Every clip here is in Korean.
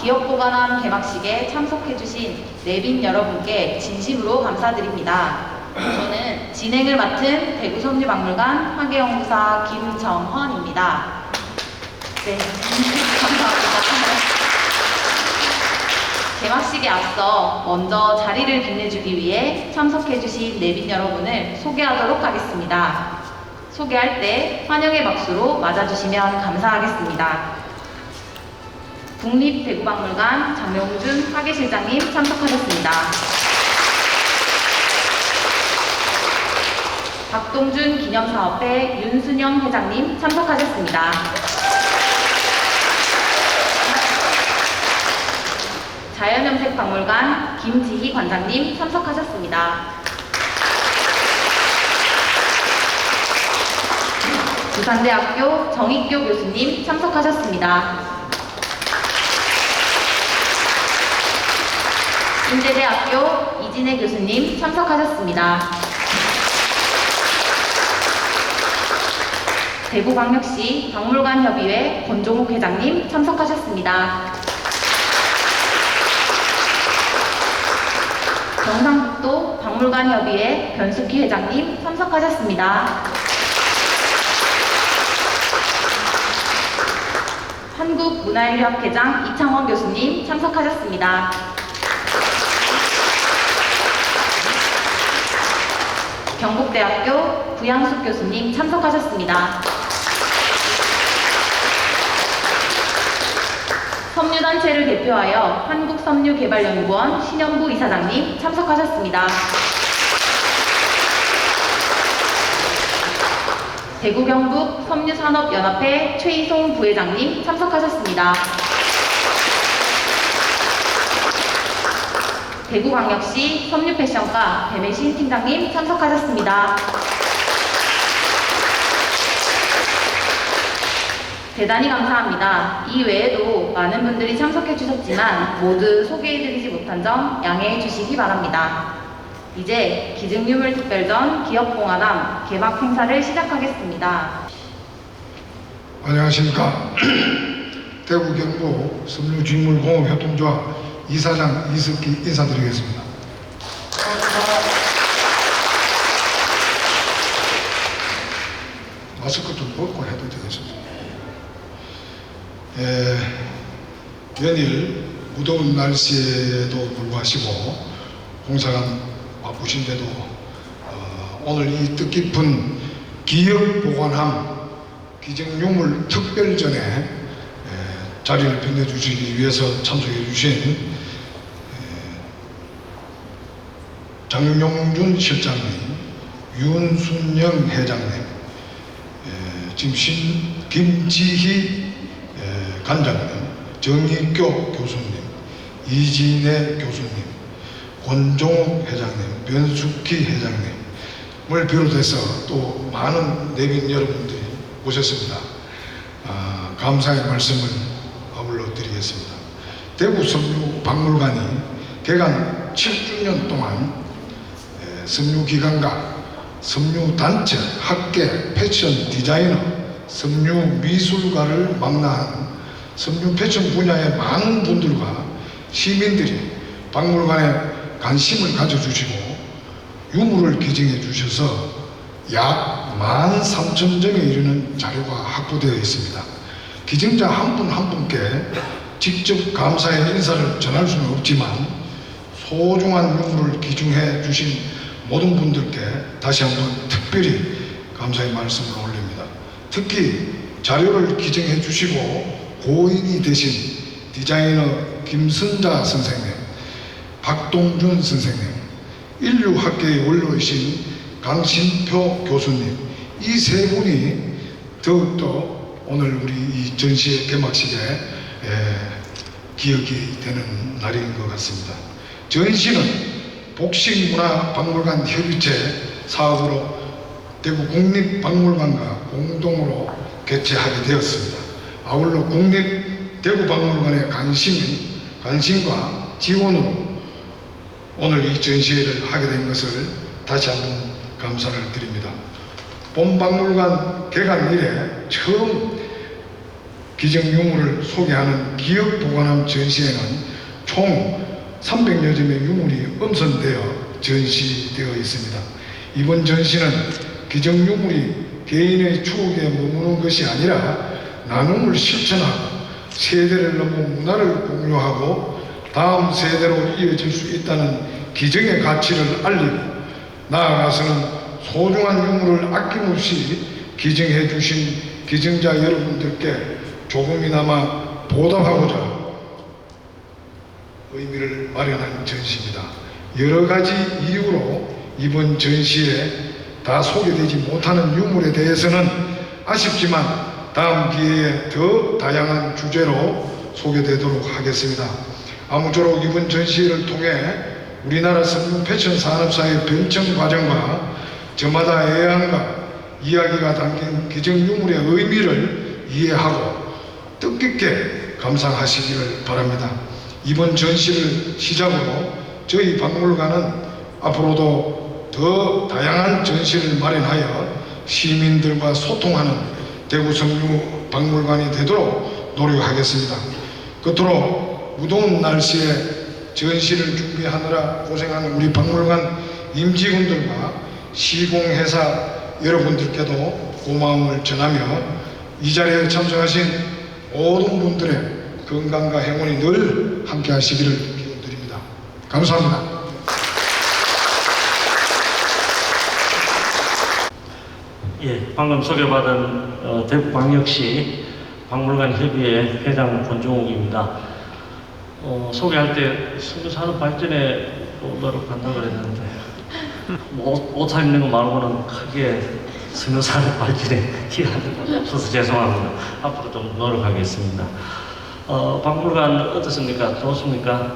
기업보관함 개막식에 참석해주신 내빈 여러분께 진심으로 감사드립니다. 저는 진행을 맡은 대구 섬유박물관 화계연구사 김정헌입니다. 네, 감사합니다. 개막식에 앞서 먼저 자리를 빛내주기 위해 참석해주신 내빈 여러분을 소개하도록 하겠습니다. 소개할 때 환영의 박수로 맞아주시면 감사하겠습니다. 국립대구박물관 장명준 화계실장님 참석하셨습니다. 박동준 기념사업회 윤순영 회장님 참석하셨습니다. 자연염색박물관 김지희 관장님 참석하셨습니다. 부산대학교 정익교 교수님 참석하셨습니다. 인제대학교 이진혜 교수님 참석하셨습니다. 대구광역시 박물관협의회 권종욱 회장님 참석하셨습니다. 경상북도 박물관협의회 변숙희 회장님 참석하셨습니다. 한국문화인류학회장 이창원 교수님 참석하셨습니다. 경북대학교 구양숙 교수님 참석하셨습니다. 섬유단체를 대표하여 한국섬유개발연구원 신현부 이사장님 참석하셨습니다. 대구 경북 섬유산업연합회 최희송 부회장님 참석하셨습니다. 대구광역시 섬유패션과 배매신 팀장님 참석하셨습니다. 대단히 감사합니다. 이 외에도 많은 분들이 참석해 주셨지만 모두 소개해드리지 못한 점 양해해 주시기 바랍니다. 이제 기증유물 특별전 기업봉화담 개막 행사를 시작하겠습니다. 안녕하십니까. 대구 경북 섬유직물공업협동조합 이사장 이석기 인사드리겠습니다. 마스크 좀 벗고 해도 되겠습니다. 에, 연일 무더운 날씨에도 불구하시고 공사가 바쁘신데도 어, 오늘 이 뜻깊은 기업 보관함 기증유물 특별전에 에, 자리를 빛내주시기 위해서 참석해 주신 에, 장용준 실장님, 윤순영 회장님, 에, 지금 신, 김지희 에, 관장님, 정익교 교수님, 이진애 교수님, 권종욱 회장님, 변숙희 회장님을 비롯해서 또 많은 내빈 여러분들이 오셨습니다. 아, 감사의 말씀을 아울러 드리겠습니다. 대구 섬유 박물관이 개관 7주년 동안 에, 섬유 기관과 섬유 단체, 학계, 패션 디자이너, 섬유 미술가를 망라한 섬유 패션 분야의 많은 분들과 시민들이 박물관에 관심을 가져주시고 유물을 기증해 주셔서 약 13,000점에 이르는 자료가 확보되어 있습니다. 기증자 한 분한 분께 직접 감사의 인사를 전할 수는 없지만 소중한 유물을 기증해 주신 모든 분들께 다시 한번 특별히 감사의 말씀을 올립니다. 특히 자료를 기증해 주시고 고인이 되신 디자이너 김선자 선생님, 박동준 선생님, 인류학계의 원로이신 강신표 교수님 이 세 분이 더욱더 오늘 우리 이 전시회 개막식에 에, 기억이 되는 날인 것 같습니다. 전시는 복식문화박물관 협의체 사업으로 대구 국립박물관과 공동으로 개최하게 되었습니다. 아울러 국립 대구박물관의 관심이 관심과 지원으로 오늘 이 전시회를 하게 된 것을 다시 한번 감사를 드립니다. 본박물관 개관 이래 처음 기정유물을 소개하는 기억보관함 전시회는 총 300여 점의 유물이 엄선되어 전시되어 있습니다. 이번 전시는 기정유물이 개인의 추억에 머무는 것이 아니라 나눔을 실천하고 세대를 넘어 문화를 공유하고 다음 세대로 이어질 수 있다는 기정의 가치를 알리고 나아가서는 소중한 유물을 아낌없이 기증해 주신 기증자 여러분들께 조금이나마 보답하고자 의미를 마련한 전시입니다. 여러 가지 이유로 이번 전시에 다 소개되지 못하는 유물에 대해서는 아쉽지만 다음 기회에 더 다양한 주제로 소개되도록 하겠습니다. 아무쪼록 이번 전시회를 통해 우리나라 성공 패션 산업사의 변천 과정과 저마다 애양과 이야기가 담긴 기정 유물의 의미를 이해하고 뜻깊게 감상하시기를 바랍니다. 이번 전시를 시작으로 저희 박물관은 앞으로도 더 다양한 전시를 마련하여 시민들과 소통하는 대구 성류 박물관이 되도록 노력하겠습니다. 끝으로 무더운 날씨에 전시를 준비하느라 고생하는 우리 박물관 임직원들과 시공회사 여러분들께도 고마움을 전하며 이 자리에 참석하신 모든 분들의 건강과 행운이 늘 함께 하시기를 기원드립니다. 감사합니다. 예, 방금 소개받은 어, 대구광역시 박물관 협의회 회장 권종욱입니다. 어, 소개할 때 승부산업 발전에 또 노력한다고 그랬는데 뭐 옷, 옷 입는 거 말고는 크게 승부산업 발전에 기여하는 것 없어서 죄송합니다. 앞으로 좀 노력하겠습니다. 어, 박물관 어떻습니까? 좋습니까?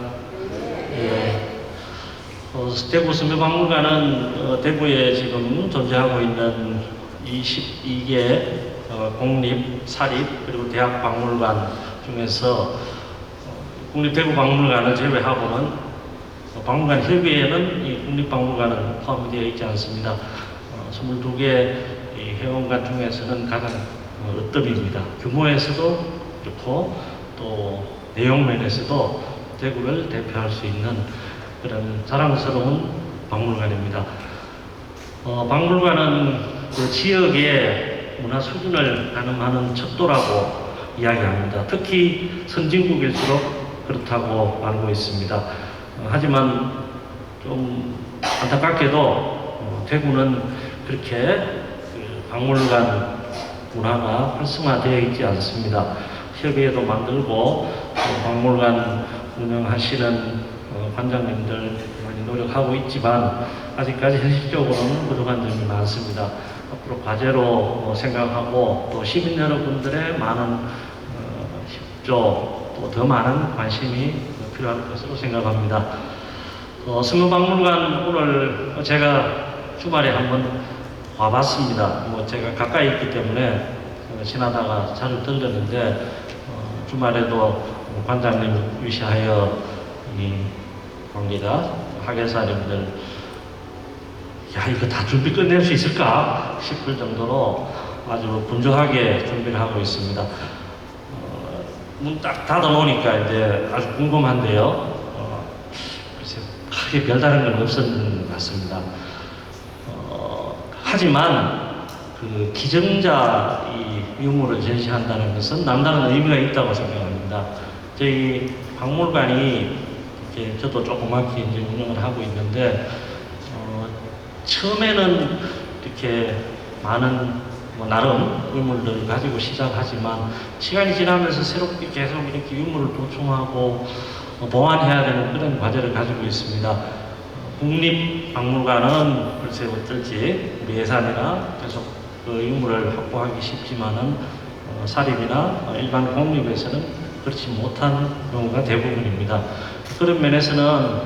예. 어, 대구 성묘박물관은 어, 대구에 지금 존재하고 있는 22개 어, 공립, 사립 그리고 대학 박물관 중에서 어, 국립 대구 박물관을 제외하고는 어, 박물관 협의회에는 이 국립박물관은 포함이 되어 있지 않습니다. 어, 22개 이 회원관 중에서는 가장 어, 으뜸입니다. 규모에서도 그렇고 또 내용 면에서도 대구를 대표할 수 있는 그런 자랑스러운 박물관입니다. 어, 박물관은 그 지역의 문화 수준을 가늠하는 척도라고 이야기합니다. 특히 선진국일수록 그렇다고 알고 있습니다. 어, 하지만 좀 안타깝게도 어, 대구는 그렇게 그 박물관 문화가 활성화되어 있지 않습니다. 협의회도 만들고 어, 박물관 운영하시는 어, 관장님들 많이 노력하고 있지만 아직까지 현실적으로는 부족한 점이 많습니다. 앞으로 과제로 어, 생각하고 또 시민 여러분들의 많은 어, 협조 또 더 많은 관심이 필요할 것으로 생각합니다. 어, 승무박물관 오늘 제가 주말에 한번 와봤습니다. 뭐 제가 가까이 있기 때문에 어, 지나다가 자주 들렸는데 어, 주말에도 관장님 위시하여 이 관계자 학예사님들 야 이거 다 준비 끝낼 수 있을까 싶을 정도로 아주 분주하게 준비를 하고 있습니다. 어, 문딱 닫아 놓으니까 이제 아주 궁금한데요. 어, 글쎄 크게 별다른 건 없었는 것 같습니다. 어, 하지만 그 기증자 이 유물을 제시한다는 것은 남다른 의미가 있다고 생각합니다. 저희 박물관이 이렇게 저도 조그맣게 이제 운영을 하고 있는데 어, 처음에는 이렇게 많은 뭐 나름 유물들을 가지고 시작하지만 시간이 지나면서 새롭게 계속 이렇게 유물을 보충하고 어, 보완해야 되는 그런 과제를 가지고 있습니다. 어, 국립박물관은 글쎄 어떨지 우리 예산이나 계속 그 유물을 확보하기 쉽지만은 어, 사립이나 어, 일반 공립에서는 그렇지 못한 경우가 대부분입니다. 그런 면에서는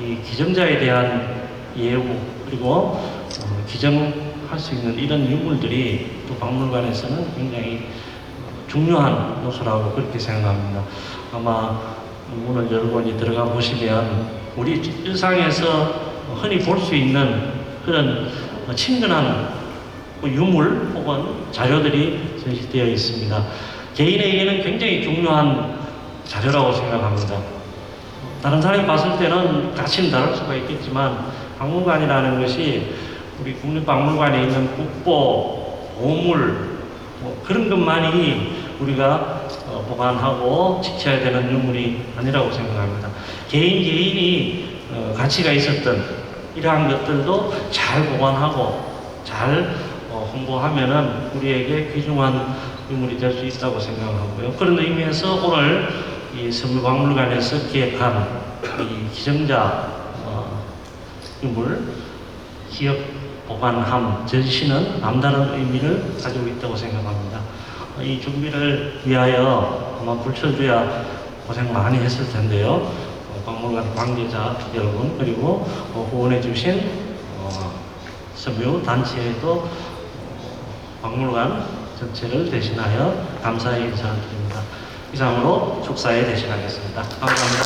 이 기증자에 대한 예우 그리고 어, 기증할 수 있는 이런 유물들이 또 박물관에서는 굉장히 어, 중요한 요소라고 그렇게 생각합니다. 아마 문을 열고니 들어가 보시면 우리 일상에서 흔히 볼 수 있는 그런 어, 친근한 뭐 유물 혹은 자료들이 전시되어 있습니다. 개인에게는 굉장히 중요한 자료라고 생각합니다. 다른 사람이 봤을 때는 가치는 다를 수가 있겠지만 박물관이라는 것이 우리 국립박물관에 있는 국보, 보물 뭐 그런 것만이 우리가 어, 보관하고 지켜야 되는 유물이 아니라고 생각합니다. 개인 개인이 어, 가치가 있었던 이러한 것들도 잘 보관하고 잘 어, 홍보하면은 우리에게 귀중한 유물이 될 수 있다고 생각하고요. 그런 의미에서 오늘 이 서울박물관에서 기획한 이 기증자 어, 유물 기업 보관함 전시는 남다른 의미를 가지고 있다고 생각합니다. 어, 이 준비를 위하여 아마 불철주야 고생 많이 했을 텐데요. 어, 박물관 관계자 여러분 그리고 어, 후원해 주신 어, 섬유 단체에도 어, 박물관 전체를 대신하여 감사의 인사를 드립니다. 이상으로 축사에 대신하겠습니다. 감사합니다.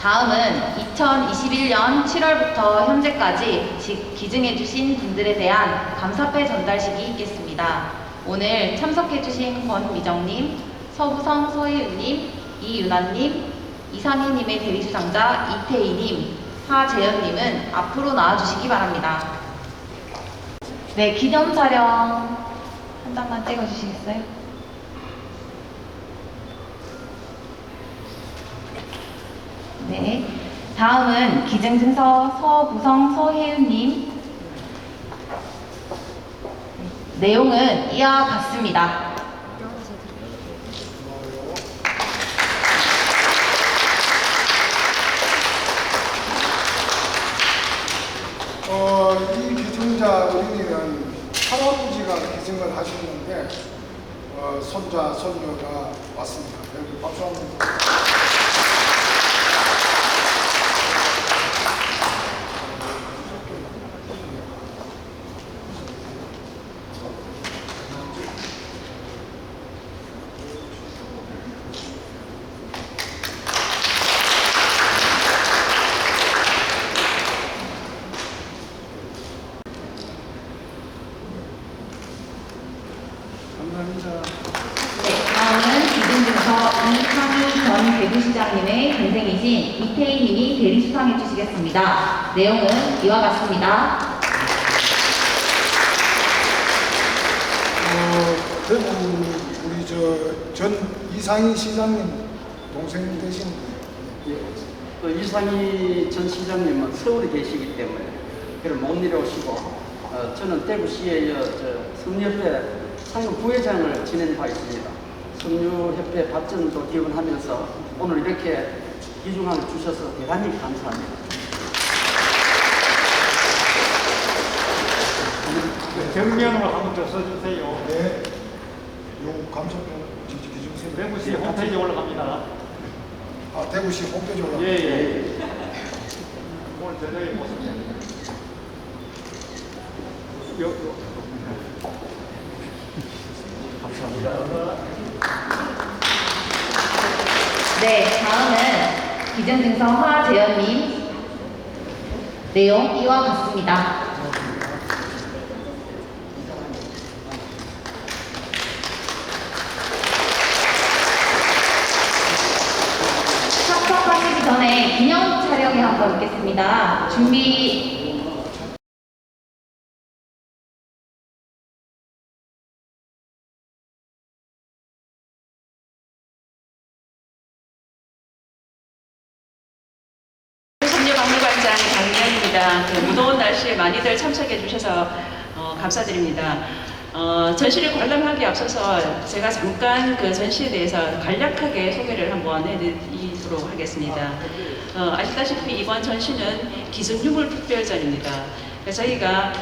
다음은 2021년 7월부터 현재까지 지- 기증해주신 분들에 대한 감사패 전달식이 있겠습니다. 오늘 참석해주신 권미정님, 서부성 서혜우님, 이윤아님, 이상희님의 대리주장자 이태희님, 하재현님은 앞으로 나와주시기 바랍니다. 네, 기념 촬영 한 장만 찍어주시겠어요? 네. 다음은 기증증서 서부성 서혜은님. 내용은 이와 같습니다. 어, 이 기증자 어린이는 할아버지가 기증을 하셨는데 어, 손자, 손녀가 왔습니다. 여기 박수 한번 감사합니다. 네, 다음은 기증증서 이상희 전 대구시장님의 동생이신 이태희님이 대리수상해 주시겠습니다. 내용은 이와 같습니다. 어, 그 우리 저 전 이상희 시장님 동생 되신 분. 또 이상희 전 시장님은 서울에 계시기 때문에 그를 못 내려오시고 어, 저는 대구시의 섬유협회 상임 부회장을 지낸 바 있습니다. 섬유협회 발전도 기원하면서 오늘 이렇게 기중함을 주셔서 대단히 감사합니다. 경명으로 한번 더 써주세요. 네. 요 감사표 진짜 기증서. 대구시 홈페이지에 올라갑니다. 아, 대구시 홈페이지 올라. 예, 예. 오늘 저녁에 보습니다 요, 요. 네, 다음은 기증증서 하재현님. 내용 이와 같습니다. 참석하시기 전에 기념 촬영에 한번 있겠습니다. 준비 섬유박물관장 강미영입니다. 그 무더운 날씨에 많이들 참석해 주셔서 어, 감사드립니다. 어, 전시를 관람하기 앞서서 제가 잠깐 그 전시에 대해서 간략하게 소개를 한번 해드리도록 하겠습니다. 어, 아시다시피 이번 전시는 기증유물 특별전입니다. 그래서 저희가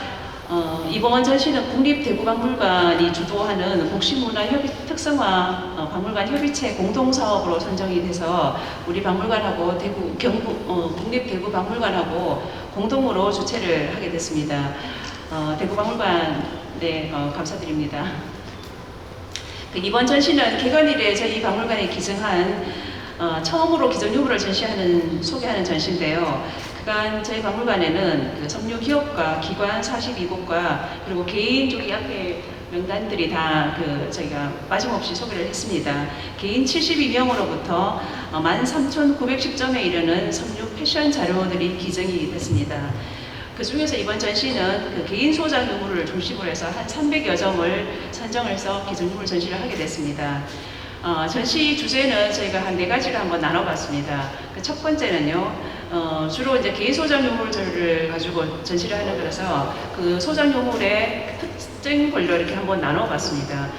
어, 이번 전시는 국립대구박물관이 주도하는 복식문화 협의, 특성화 어, 박물관 협의체 공동사업으로 선정이 돼서 우리 박물관하고 대구 경북 어, 국립대구박물관하고 공동으로 주최를 하게 됐습니다. 어, 대구박물관 네 어, 감사드립니다. 그 이번 전시는 개관일에 저희 박물관에 기증한 어, 처음으로 기존 유물을 전시하는 소개하는 전시인데요. 그간 저희 박물관에는 그 섬유 기업과 기관 42곳과 그리고 개인 쪽이 앞에 명단들이 다 그 저희가 빠짐없이 소개를 했습니다. 개인 72명으로부터 13,910점에 이르는 섬유 패션 자료들이 기증이 됐습니다. 그 중에서 이번 전시는 그 개인 소장 유물을 중심으로 해서 한 300여 점을 선정해서 기증 유물 전시를 하게 됐습니다. 어, 전시 주제는 저희가 한 네 가지를 한번 나눠봤습니다. 그 첫 번째는요, 어, 주로 이제 개인 소장 유물들을 가지고 전시를 하는 거라서 그 소장 유물의 특징 권로 이렇게 한번 나눠봤습니다.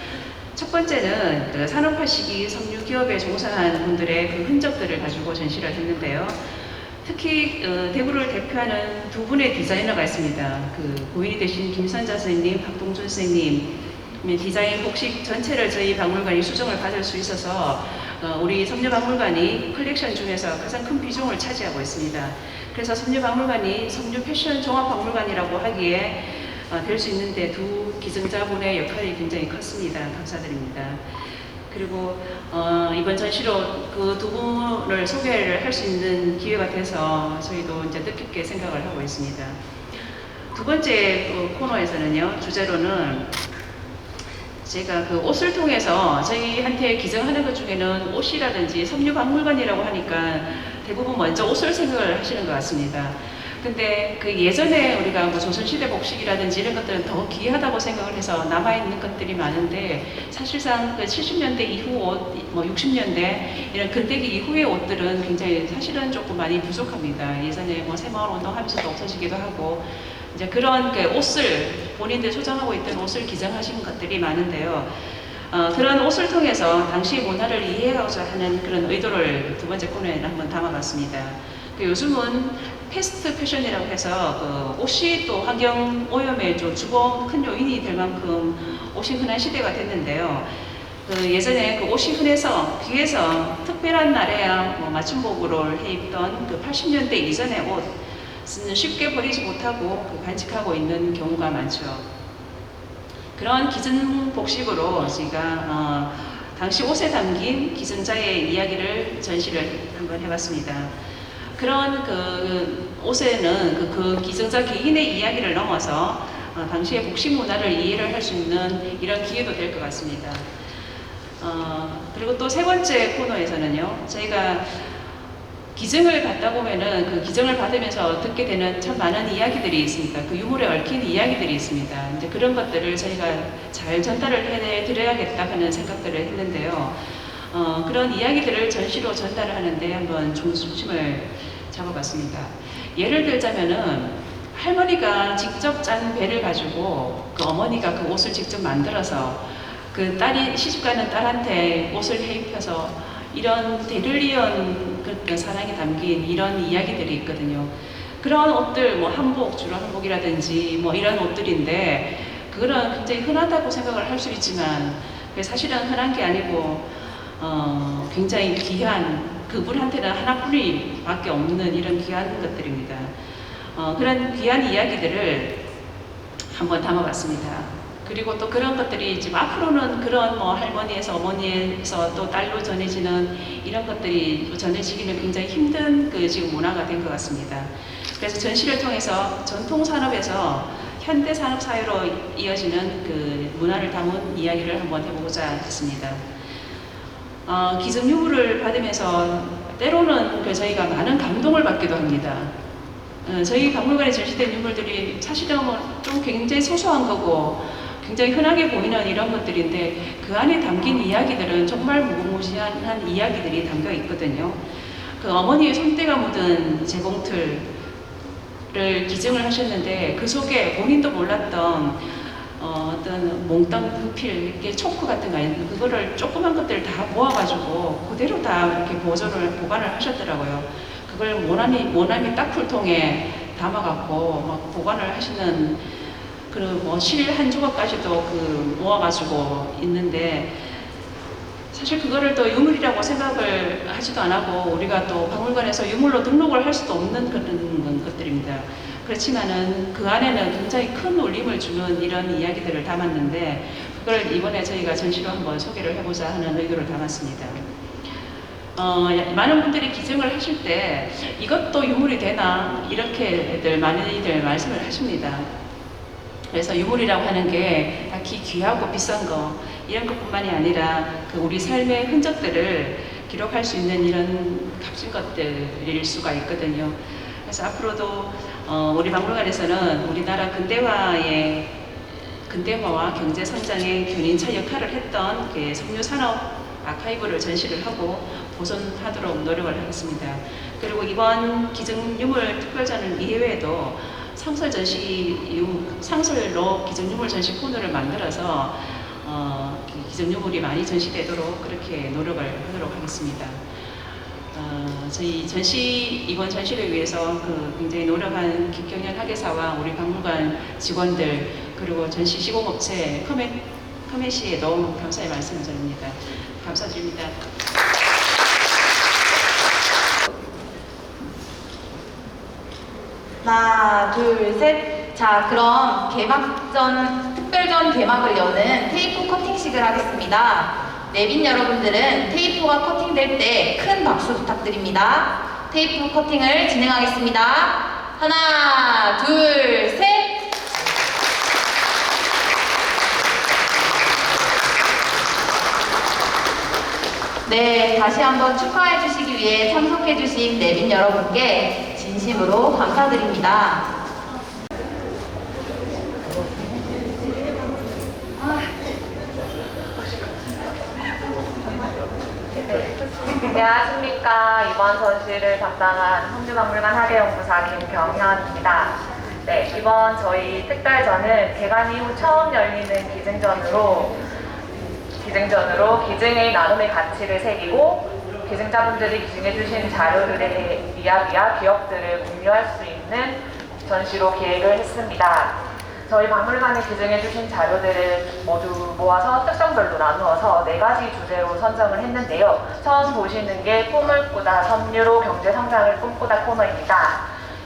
첫 번째는 그 산업화 시기 섬유 기업에 종사한 분들의 그 흔적들을 가지고 전시를 했는데요. 특히 어, 대구를 대표하는 두 분의 디자이너가 있습니다. 그 고인이 되신 김선자 선생님, 박동준 선생님, 이 디자인 복식 전체를 저희 박물관이 수정을 받을 수 있어서 어, 우리 섬유박물관이 컬렉션 중에서 가장 큰 비중을 차지하고 있습니다. 그래서 섬유박물관이 섬유 패션 종합박물관이라고 하기에 어, 될수 있는데 두 기증자분의 역할이 굉장히 컸습니다. 감사드립니다. 그리고 어, 이번 전시로 그 두 분을 소개를 할 수 있는 기회가 돼서 저희도 이제 뜻깊게 생각을 하고 있습니다. 두 번째 그 코너에서는요, 주제로는 제가 그 옷을 통해서 저희한테 기증하는 것 중에는 옷이라든지 섬유박물관이라고 하니까 대부분 먼저 옷을 생각을 하시는 것 같습니다. 근데 그 예전에 우리가 뭐 조선시대 복식이라든지 이런 것들은 더 귀하다고 생각을 해서 남아있는 것들이 많은데 사실상 그 70년대 이후 옷, 뭐 60년대 이런 근대기 이후의 옷들은 굉장히 사실은 조금 많이 부족합니다. 예전에 뭐 새마을 운동하면서도 없어지기도 하고 이제 그런 그 옷을 본인들 소장하고 있던 옷을 기증하신 것들이 많은데요. 어, 그런 옷을 통해서 당시 문화를 이해하고자 하는 그런 의도를 두 번째 코너에는 한번 담아봤습니다. 그 요즘은 패스트 패션이라고 해서 그 옷이 또 환경 오염에 좀 주거 큰 요인이 될 만큼 옷이 흔한 시대가 됐는데요. 그 예전에 그 옷이 흔해서 뒤에서 특별한 날에야 뭐 맞춤복으로 해 입던 그 80년대 이전의 옷은 쉽게 버리지 못하고 그 간직하고 있는 경우가 많죠. 그런 기증 복식으로 제가 어, 당시 옷에 담긴 기증자의 이야기를 전시를 한번 해봤습니다. 그런 그 옷에는 그, 그 기증자 개인의 이야기를 넘어서 어, 당시의 복식 문화를 이해를 할 수 있는 이런 기회도 될 것 같습니다. 어, 그리고 또 세 번째 코너에서는요, 저희가 기증을 받다 보면은 그 기증을 받으면서 듣게 되는 참 많은 이야기들이 있습니다. 그 유물에 얽힌 이야기들이 있습니다. 이제 그런 것들을 저희가 잘 전달을 해 드려야겠다 하는 생각들을 했는데요. 어, 그런 이야기들을 전시로 전달을 하는데 한번 중심을 잡아봤습니다. 예를 들자면은 할머니가 직접 짠 배를 가지고 그 어머니가 그 옷을 직접 만들어서 그 딸이 시집가는 딸한테 옷을 해 입혀서 이런 데를리언 그 사랑이 담긴 이런 이야기들이 있거든요. 그런 옷들 뭐 한복 주로 한복이라든지 뭐 이런 옷들인데 그거는 굉장히 흔하다고 생각을 할 수 있지만 사실은 흔한 게 아니고 어, 굉장히 귀한 그분한테는 하나뿐이밖에 없는 이런 귀한 것들입니다. 어, 그런 귀한 이야기들을 한번 담아봤습니다. 그리고 또 그런 것들이 지금 앞으로는 그런 뭐 할머니에서 어머니에서 또 딸로 전해지는 이런 것들이 또 전해지기는 굉장히 힘든 그 지금 문화가 된 것 같습니다. 그래서 전시를 통해서 전통 산업에서 현대 산업 사회로 이어지는 그 문화를 담은 이야기를 한번 해보고자 했습니다. 어, 기증 유물을 받으면서 때로는 그 저희가 많은 감동을 받기도 합니다. 어, 저희 박물관에 전시된 유물들이 사실은 뭐좀 굉장히 소소한 거고 굉장히 흔하게 보이는 이런 것들인데 그 안에 담긴 이야기들은 정말 무궁무진한 이야기들이 담겨 있거든요. 그 어머니의 손때가 묻은 재봉틀을 기증을 하셨는데 그 속에 본인도 몰랐던 어, 어떤 몽땅 분필, 이렇게 초크 같은 거 있는데 그거를 조그만 것들을 다 모아가지고 그대로 다 이렇게 보존을 보관을 하셨더라고요. 그걸 모나미 모나미 딱풀통에 담아갖고 막 보관을 하시는 그뭐실한 조각까지도 그 모아가지고 있는데 사실 그거를 또 유물이라고 생각을 하지도 안 하고 우리가 또 박물관에서 유물로 등록을 할 수도 없는 그런 것들입니다. 그렇지만은 그 안에는 굉장히 큰 울림을 주는 이런 이야기들을 담았는데 그걸 이번에 저희가 전시로 한번 소개를 해보자 하는 의도를 담았습니다. 어, 많은 분들이 기증을 하실 때 이것도 유물이 되나 이렇게들 많이들 말씀을 하십니다. 그래서 유물이라고 하는 게 딱히 귀하고 비싼 거 이런 것뿐만이 아니라 그 우리 삶의 흔적들을 기록할 수 있는 이런 값진 것들일 수가 있거든요. 그래서 앞으로도 어, 우리 박물관에서는 우리나라 근대화의 근대화와 경제 성장의 견인차 역할을 했던 그 석류 산업 아카이브를 전시를 하고 보존하도록 노력을 하겠습니다. 그리고 이번 기증유물 특별전은 이외에도 상설 전시 상설로 기증유물 전시 코너를 만들어서 어, 기- 기증유물이 많이 전시되도록 그렇게 노력을 하도록 하겠습니다. 어, 저희 전시 이번 전시를 위해서 그 굉장히 노력한 김경현 학예사와 우리 박물관 직원들 그리고 전시 시공업체 커메 커메시에 너무 감사의 말씀을 드립니다. 감사드립니다. 하나, 둘, 셋. 자, 그럼 개막전, 특별전 개막을 여는 테이프 커팅식을 하겠습니다. 내빈 여러분들은 테이프가 커팅될 때 큰 박수 부탁드립니다. 테이프 커팅을 진행하겠습니다. 하나, 둘, 셋. 네, 다시 한번 축하해 주시기 위해 참석해 주신 내빈 여러분께 진심으로 감사드립니다. 안녕하십니까. 이번 전시를 담당한 성주박물관 학예연구사 김경현입니다. 네, 이번 저희 특별전은 개관 이후 처음 열리는 기증전으로 기증전으로 기증의 나눔의 가치를 새기고 기증자분들이 기증해주신 자료들의 이야기와 기억들을 공유할 수 있는 전시로 기획을 했습니다. 저희 박물관에 기증해주신 자료들을 모두 모아서 특성별로 나누어서 네 가지 주제로 선정을 했는데요. 처음 보시는 게 꿈을 꾸다 섬유로 경제 성장을 꿈꾸다 코너입니다.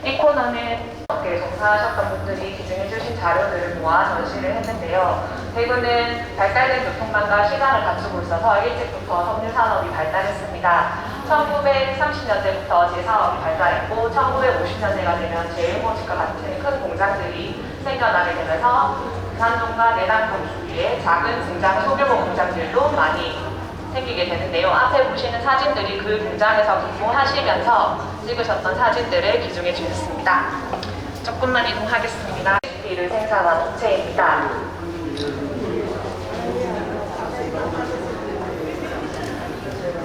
이 코너는 업계에 종사하셨던 분들이 기증해주신 자료들을 모아 전시를 했는데요. 대구는 발달된 교통망과 시간을 갖추고 있어서 일찍부터 섬유 산업이 발달했습니다. 1930년대부터 제사업이 발달했고 1950년대가 되면 제일모직과 같은 큰 공장들이 생겨나게 되면서 부산동과 내남동 주위에 작은 공장, 소규모 공장들도 많이 생기게 되는데요. 앞에 보시는 사진들이 그 공장에서 근무하시면서 찍으셨던 사진들을 기증해 주셨습니다. 조금만 이동하겠습니다. 비를 생산한 업체입니다.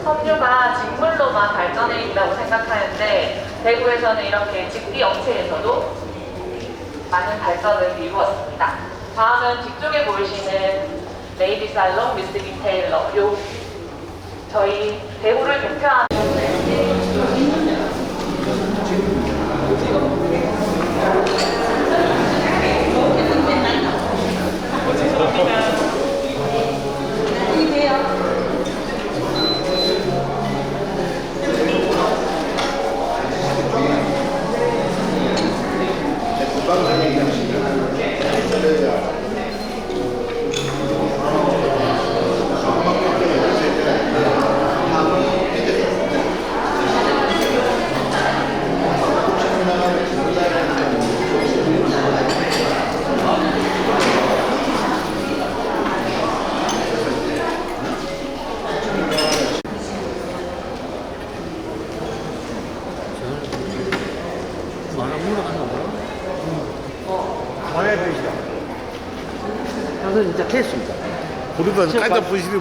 섬유가 직물로만 발전해 있다고 생각하는데 대구에서는 이렇게 직비 업체에서도 많은 발전을 이루었습니다. 다음은 뒤쪽에 보이시는 레이디 살롱 미스 디테일러 요 저희 대구를 대표하는 저는 진